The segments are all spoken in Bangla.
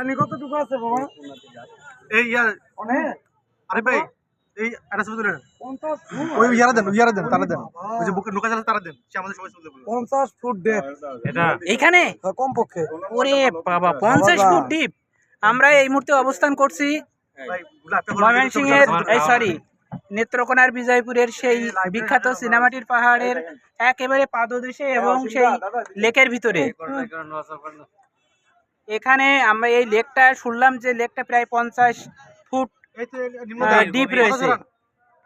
পানি কতটুকু আছে বাবা? এই ইয়া অনেক? আরে ভাই এই একটা ছবি তুলে নেন। ফুট। ওই ইয়ারা দেন ইয়ারা দেন তারা দেন। ওই যে বুকে নুকা যারা তারা দেন। সে আমাদের সবাই ছবি তুলে পঞ্চাশ ফুট ডেপ এখানে কম পক্ষে ওরে বাবা পঞ্চাশ। ফুট ডিপ আমরা এই মুহূর্তে অবস্থান করছি এই সরি নেত্রকোনার বিজয়পুরের সেই বিখ্যাত সিনেমাটির পাহাড়ের একেবারে পাদদেশে এবং সেই লেকের ভিতরে। এখানে আমরা এই লেকটা শুনলাম যে লেকটা প্রায় পঞ্চাশ ফুট ডিপ রয়েছে।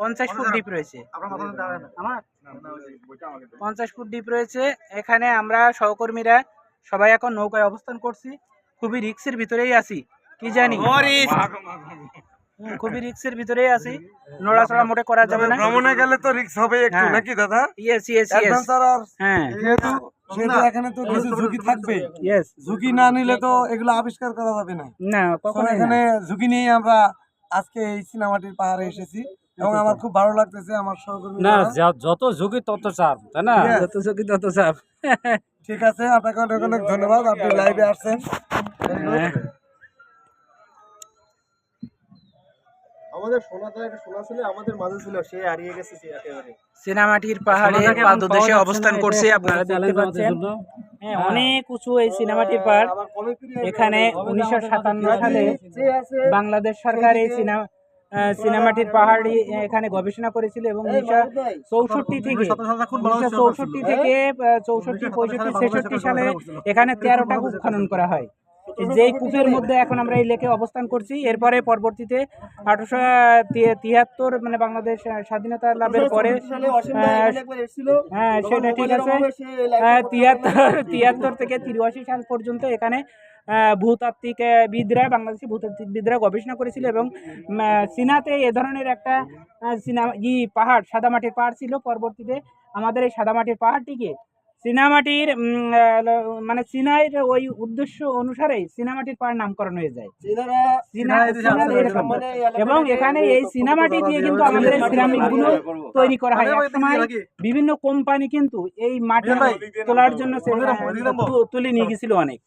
পঞ্চাশ ফুট ডিপ রয়েছে। আমার? পঞ্চাশ ফুট ডিপ রয়েছে। এখানে আমরা সহকর্মীরা সবাই এখন নৌকায় অবস্থান করছি। খুবই রিক্সের ভিতরেই আছি। কি জানি? খুবই রিক্সের ভিতরেই আছি। নড়াচড়া মোটে করা যাবে না। ভ্রমণে গেলে তো রিক্স হবে একটু হ্যাঁ। নাকি দাদা? ইয়েস ইয়েস ইয়েস হ্যাঁ। এখানে তো কিছু ঝুঁকি থাকবে। ঝুঁকি না নিলে তো এগুলো আবিষ্কার করা যাবে না। না তো এখানে ঝুঁকি নিয়ে আমরা আজকে এই সিনেমাটির পাহাড়ে এসেছি এবং আমার খুব ভালো লাগতেছে আমার সহকর্মী না যত ঝুঁকি তত চাপ তাই না. যত ঝুঁকি তত চাপ। ঠিক আছে আপনাকে অনেক অনেক ধন্যবাদ। আপনি লাইভে আসছেন। হ্যাঁ। আমাদের একটা সোনা ছিল আমাদের মাঝে ছিল সে হারিয়ে গেছে সে একেবারে। সিনেমাটির পাহাড়ে পাদদেশে অবস্থান করছে আপনারা দেখতে পাচ্ছেন। হ্যাঁ অনেক উঁচু এই সিনেমাটির পাহাড়। এখানে উনিশশো সাতান্ন সালে বাংলাদেশ সরকার এই সিনেমা সিনেমাটির পাহাড়ি এখানে গবেষণা করেছিল এবং উনিশশো চৌষট্টি থেকে উনিশশো চৌষট্টি থেকে চৌষট্টি পঁয়ষট্টি ছেষট্টি সালে এখানে তেরোটা কূপ খনন করা হয়। যেই কূপের মধ্যে এখন আমরা এই লেকে অবস্থান করছি এরপরে পরবর্তীতে আঠারোশো তিয়াত্তর মানে বাংলাদেশ স্বাধীনতা লাভের পরে হ্যাঁ সেটা ঠিক আছে। তিয়াত্তর তিয়াত্তর থেকে তিরাশি সাল পর্যন্ত এখানে ভূতাত্ত্বিক বিদরা বাংলাদেশি ভূতাত্ত্বিক বিদরা গবেষণা করেছিল এবং চীনাতে এ ধরনের একটা চীনা ই পাহাড় সাদামাটির পাহাড় ছিল। পরবর্তীতে আমাদের এই সাদামাটির পাহাড়টিকে চীনামাটির ল- মানে চীনার ওই উদ্দেশ্য অনুসারে চীনামাটির পাহাড় নামকরণ হয়ে যায়। মানে এবং এখানে এই সিনেমাটি দিয়ে কিন্তু আমাদের সিরামিকগুলো তৈরি করা হয়। একসময় বিভিন্ন কোম্পানি কিন্তু এই মাটি তোলার জন্য তুলে নিয়ে গেছিল অনেক।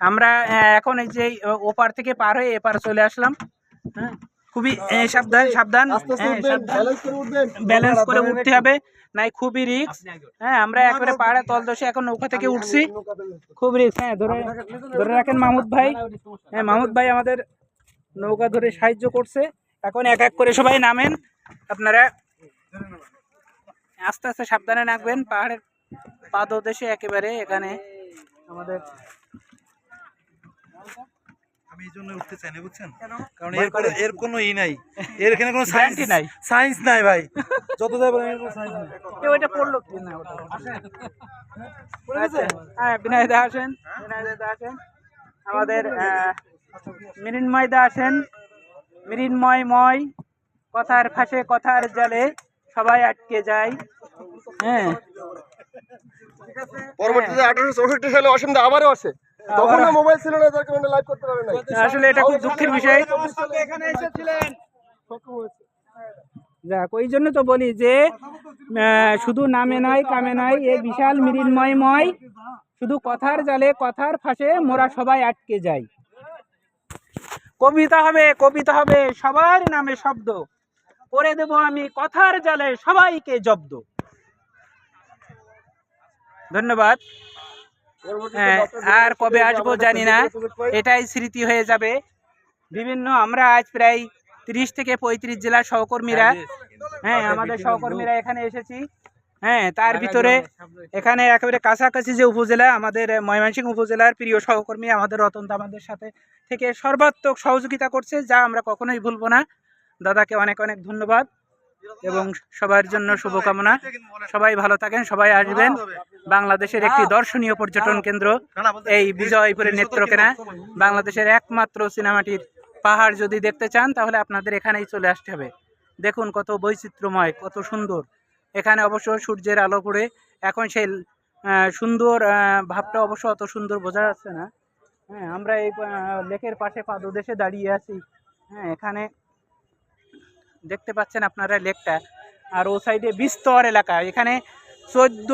আমরা এখন এই যে ওপার থেকে পার হয়ে এপার চলে আসলাম। হ্যাঁ? খুবই সাবধান সাবধান হ্যাঁ, ব্যালেন্স করে উঠবেন। ব্যালেন্স করে উঠতে হবে। নাই খুবই রিস্ক হ্যাঁ আমরা একবারে পাহাড়ে তলদশে এখন নৌকা থেকে উঠছি। খুব রিক্স হ্যাঁ ধরে ধরে রাখেন মাহমুদ ভাই। হ্যাঁ মাহমুদ ভাই আমাদের নৌকা ধরে সাহায্য করছে। এখন এক এক করে সবাই নামেন। আপনারা আস্তে আস্তে সাবধানে নামবেন। পাহাড়ের পাদদেশে একেবারে এখানে আমাদের আমি এই জন্য উঠতে চাই না বুঝছেন? কারণ এর কোনো এর কোনো ই নাই। এর এখানে কোনো সায়েন্স নাই। সায়েন্স নাই ভাই। যত যাই বলেন এর কোনো সায়েন্স নাই। কেউ এটা পড়ল কি? না ওটা হ্যাঁ বিনয় দা আসেন বিনয় দা আসেন। আমাদের আহ, মৃন্ময় দা আসেন। মৃন্ময় ময় কথার ফাঁসে কথার জালে সবাই আটকে যায়। হ্যাঁ। পরবর্তীতে আঠারোশো চৌষট্টি সালে অসীম দা আবারও আসে। তখন মোবাইল ছিল না যার কারণে লাইভ করতে পারে নাই। আসলে এটা খুব দুঃখের বিষয়। এখানে এসেছিলেন যাক ওই জন্য তো বলি যে শুধু নামে নয় কামে নয় এ বিশাল মৃন্ময়ময়। শুধু কথার জালে কথার ফাঁসে মোরা সবাই আটকে যাই। কবিতা হবে কবিতা হবে সবার নামে শব্দ। করে দেব আমি কথার জালে সবাইকে জব্দ। ধন্যবাদ। আর কবে আসব জানি না এটাই স্মৃতি হয়ে যাবে। বিভিন্ন আমরা আজ প্রায় তিরিশ থেকে পঁয়ত্রিশ জেলার সহকর্মীরা হ্যাঁ আমাদের সহকর্মীরা এখানে এসেছি। হ্যাঁ তার ভিতরে এখানে একেবারে কাছাকাছি যে উপজেলা আমাদের ময়মনসিংহ উপজেলার প্রিয় সহকর্মী আমাদের রতন দা আমাদের সাথে থেকে সর্বাত্মক সহযোগিতা করছে যা আমরা কখনোই ভুলবো না। দাদাকে অনেক অনেক ধন্যবাদ এবং সবার জন্য শুভকামনা। সবাই ভালো থাকেন সবাই আসবেন। বাংলাদেশের একটি দর্শনীয় পর্যটন কেন্দ্র। এই বিজয়পুরের নেত্রকেনা। বাংলাদেশের একমাত্র সিনেমাটির পাহাড় যদি দেখতে চান তাহলে আপনাদের এখানেই চলে আসতে হবে। দেখুন কত বৈচিত্র্যময় কত সুন্দর। এখানে অবশ্য সূর্যের আলো পড়ে। এখন সেই সুন্দর ভাবটা অবশ্য অত সুন্দর বোঝা যাচ্ছে না। হ্যাঁ আমরা এই লেকের পাশে পাদদেশে দাঁড়িয়ে আছি। হ্যাঁ এখানে দেখতে পাচ্ছেন আপনারা লেকটা। আর ও সাইডে বিস্তর এলাকা। এখানে চোদ্দ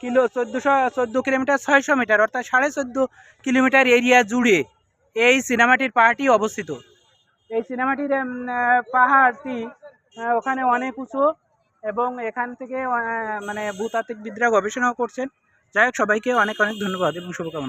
কিলো চোদ্দোশো, চোদ্দ কিলোমিটার ছয়শো মিটার, অর্থাৎ সাড়ে চোদ্দ কিলোমিটার এরিয়া জুড়ে এই সিনেমাটির পাহাড়টি অবস্থিত। এই সিনেমাটির পাহাড়টি ওখানে অনেক উঁচু এবং এখান থেকে মানে ভূতাত্ত্বিক ভূতাত্ত্বিকবিদরা গবেষণাও করছেন। যাই হোক, সবাইকে অনেক অনেক ধন্যবাদ এবং শুভকামনা।